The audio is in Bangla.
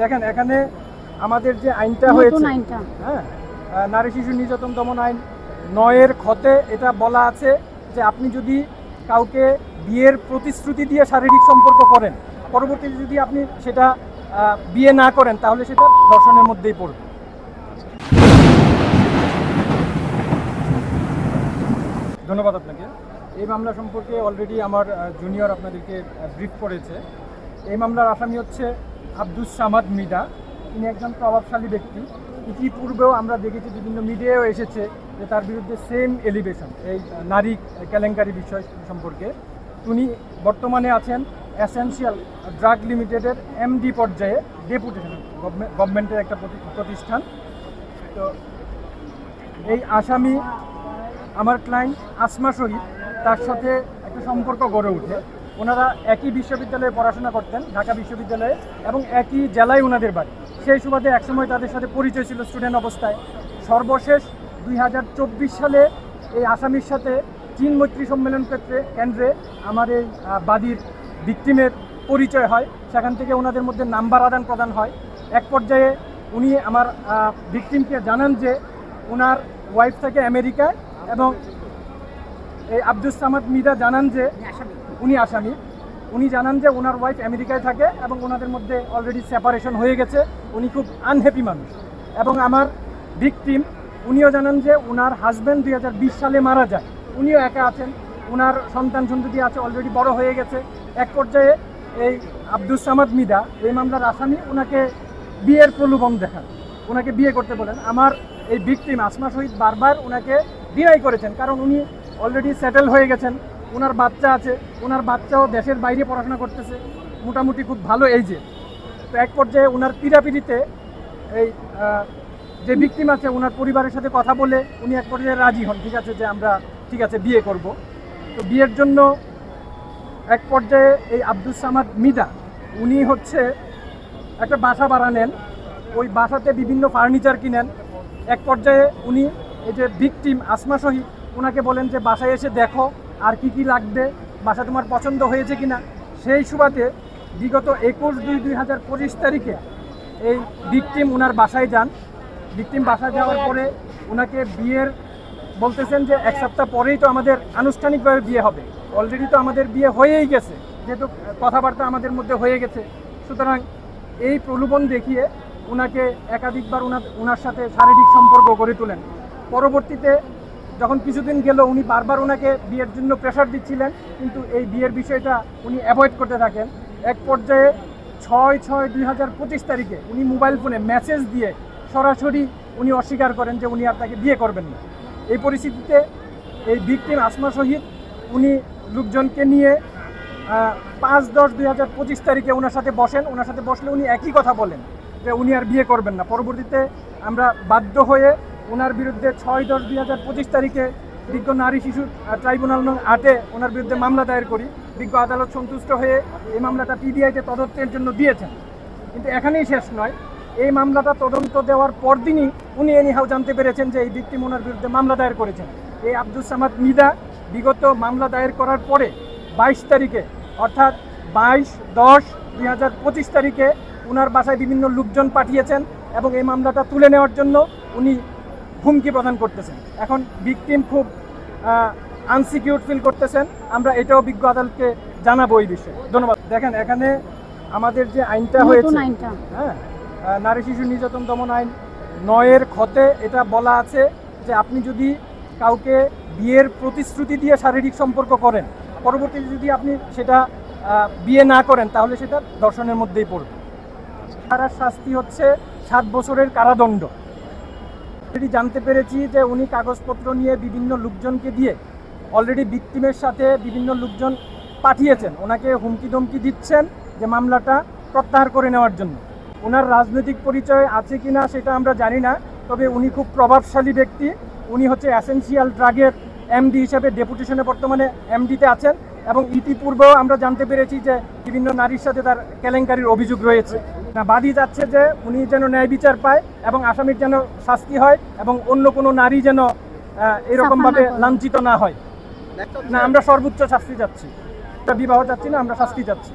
দেখেন এখানে আমাদের যে আইনটা হয়েছে হ্যাঁ নারী শিশু নির্যাতন দমন আইন নয়ের ক্ষতে এটা বলা আছে যে আপনি যদি কাউকে বিয়ের প্রতিশ্রুতি দিয়ে শারীরিক সম্পর্ক করেন পরবর্তীতে যদি আপনি সেটা বিয়ে না করেন তাহলে সেটা দর্শনের মধ্যেই পড়বে। ধন্যবাদ আপনাকে। এই মামলা সম্পর্কে অলরেডি আমার জুনিয়র আপনাদেরকে ব্রিফ করেছে। এই মামলার আসামি হচ্ছে আব্দুস সামাদ মিদা তিনি একজন প্রভাবশালী ব্যক্তি। ইতিপূর্বেও আমরা দেখেছি বিভিন্ন মিডিয়াও এসেছে যে তার বিরুদ্ধে সেম এলিভেশন এই নারী কেলেঙ্কারি বিষয় সম্পর্কে। তিনি বর্তমানে আছেন অ্যাসেন্সিয়াল ড্রাগ লিমিটেডের এমডি পর্যায়ে ডেপুটেশন গভর্নমেন্টের একটা প্রতিষ্ঠান। তো এই আসামি, আমার ক্লায়েন্ট আসমা শহীদ, তার সাথে একটা সম্পর্ক গড়ে ওঠে। ওনারা একই বিশ্ববিদ্যালয়ে পড়াশোনা করতেন, ঢাকা বিশ্ববিদ্যালয়ে, এবং একই জেলায় ওনাদের বাড়ি। সেই সুবাদে একসময় তাদের সাথে পরিচয় ছিল স্টুডেন্ট অবস্থায়। সর্বশেষ দুই হাজার চব্বিশ সালে এই আসামির সাথে চীন মৈত্রী সম্মেলন ক্ষেত্রে কেন্দ্রে আমার এই বাদীর ভিকটিমের পরিচয় হয়। সেখান থেকে ওনাদের মধ্যে নাম্বার আদান প্রদান হয়। এক পর্যায়ে উনি আমার ভিকটিমকে জানান যে ওনার ওয়াইফ থাকে আমেরিকায় এবং এই আব্দুস সামাদ মিদা জানান যে উনি আসামি। উনি জানান যে ওনার ওয়াইফ আমেরিকায় থাকে এবং ওনাদের মধ্যে অলরেডি সেপারেশন হয়ে গেছে। উনি খুব আনহ্যাপি মানুষ। এবং আমার ভিকটিম উনিও জানান যে ওনার হাজব্যান্ড দুই হাজার বিশ সালে মারা যায়। উনিও একা আছেন। ওনার সন্তান সন্ততি আছে অলরেডি বড় হয়ে গেছে। এক পর্যায়ে এই আব্দুস সামাদ মিদা, এই মামলার আসামি ওনাকে বিয়ের প্রলোভন দেখান। ওনাকে বিয়ে করতে বলেন। আমার এই ভিকটিম আসমা শহীদ, বারবার ওনাকে ডিনাই করেছেন। কারণ উনি অলরেডি সেটেল হয়ে গেছেন। ওনার বাচ্চা আছে, ওনার বাচ্চাও দেশের বাইরে পড়াশোনা করতেছে, মোটামুটি খুব ভালো এই যে। তো এক পর্যায়ে ওনার পিড়াপিড়িতে এই যে ভিকটিম আছে, ওনার পরিবারের সাথে কথা বলে উনি এক পর্যায়ে রাজি হন, ঠিক আছে, যে আমরা, ঠিক আছে, বিয়ে করব। তো বিয়ের জন্য এক পর্যায়ে এই আব্দুস সামাদ মিদা, উনি হচ্ছে একটা বাসা ভাড়া নেন। ওই বাসাতে বিভিন্ন ফার্নিচার কিনেন। এক পর্যায়ে উনি এই যে ভিকটিম আসমা শহীদ ওনাকে বলেন যে বাসায় এসে দেখো আর কি কি লাগবে, বাসা তোমার পছন্দ হয়েছে কিনা, সেই সুবাদে বিগত একুশ দুই দুই হাজার পঁচিশ তারিখে এই ভিকটিম ওনার বাসায় যান। ভিকটিম বাসায় যাওয়ার পরে ওনাকে বিয়ের বলতেছেন যে এক সপ্তাহ পরেই তো আমাদের আনুষ্ঠানিকভাবে বিয়ে হবে। অলরেডি তো আমাদের বিয়ে হয়েই গেছে, যেহেতু কথাবার্তা আমাদের মধ্যে হয়ে গেছে। সুতরাং এই প্রলোভন দেখিয়ে ওনাকে একাধিকবার ওনার ওনার সাথে শারীরিক সম্পর্ক গড়ে তোলেন। পরবর্তীতে যখন কিছুদিন গেল, উনি বারবার ওনাকে বিয়ের জন্য প্রেশার দিচ্ছিলেন, কিন্তু এই বিয়ের বিষয়টা উনি অ্যাভয়েড করতে থাকেন। এক পর্যায়ে ছয় ছয় দুই হাজার পঁচিশ তারিখে উনি মোবাইল ফোনে মেসেজ দিয়ে সরাসরি উনি অস্বীকার করেন যে উনি আর তাকে বিয়ে করবেন না। এই পরিস্থিতিতে এই ভিকটিম আসমা শহীদ, উনি লোকজনকে নিয়ে পাঁচ দশ দুই হাজার পঁচিশ তারিখে ওনার সাথে বসেন। ওনার সাথে বসলে উনি একই কথা বলেন যে উনি আর বিয়ে করবেন না। পরবর্তীতে আমরা বাধ্য হয়ে ওনার বিরুদ্ধে ছয় দশ দুই হাজার পঁচিশ তারিখে বিজ্ঞ নারী শিশু ট্রাইব্যুনাল নং আটে ওনার বিরুদ্ধে মামলা দায়ের করি। বিজ্ঞ আদালত সন্তুষ্ট হয়ে এই মামলাটা পিবিআইতে তদন্তের জন্য দিয়েছেন। কিন্তু এখানেই শেষ নয়। এই মামলাটা তদন্ত দেওয়ার পরদিনই উনি এনিহাও জানতে পেরেছেন যে এই ভিকটিম ওনার বিরুদ্ধে মামলা দায়ের করেছেন। এই আব্দুল সামাদ মিদা বিগত মামলা দায়ের করার পরে বাইশ তারিখে, অর্থাৎ বাইশ দশ দুই হাজার পঁচিশ তারিখে ওনার বাসায় বিভিন্ন লোকজন পাঠিয়েছেন এবং এই মামলাটা তুলে নেওয়ার জন্য উনি হুমকি প্রদান করতেছেন। এখন ভিকটিম খুব আনসিকিউর ফিল করতেছেন। আমরা এটাও বিজ্ঞ আদালতকে জানাব এই বিষয়ে। ধন্যবাদ। দেখেন এখানে আমাদের যে আইনটা হয়েছে হ্যাঁ নারী শিশু নির্যাতন দমন আইন নয়ের ক্ষতে এটা বলা আছে যে আপনি যদি কাউকে বিয়ের প্রতিশ্রুতি দিয়ে শারীরিক সম্পর্ক করেন পরবর্তীতে যদি আপনি সেটা বিয়ে না করেন তাহলে সেটা দর্শনের মধ্যেই পড়বে। তার শাস্তি হচ্ছে সাত বছরের কারাদণ্ড। অলরেডি জানতে পেরেছি যে উনি কাগজপত্র নিয়ে বিভিন্ন লোকজনকে দিয়ে অলরেডি ভিকটিমের সাথে বিভিন্ন লোকজন পাঠিয়েছেন। ওনাকে হুমকি ধমকি দিচ্ছেন যে মামলাটা প্রত্যাহার করে নেওয়ার জন্য। ওনার রাজনৈতিক পরিচয় আছে কি না সেটা আমরা জানি না, তবে উনি খুব প্রভাবশালী ব্যক্তি। উনি হচ্ছে অ্যাসেন্সিয়াল ড্রাগের এমডি হিসাবে ডেপুটেশনে বর্তমানে এমডিতে আছেন এবং ইতিপূর্বেও আমরা জানতে পেরেছি যে বিভিন্ন নারীর সাথে তার কেলেঙ্কারির অভিযোগ রয়েছে। না বাদী যাচ্ছে যে উনি যেন ন্যায় বিচার পায় এবং আসামির যেন শাস্তি হয় এবং অন্য কোনো নারী যেন আহ, এরকমভাবে। লাঞ্ছিত না হয়। না আমরা সর্বোচ্চ শাস্তি যাচ্ছি বিবাহ যাচ্ছি না আমরা শাস্তি চাচ্ছি।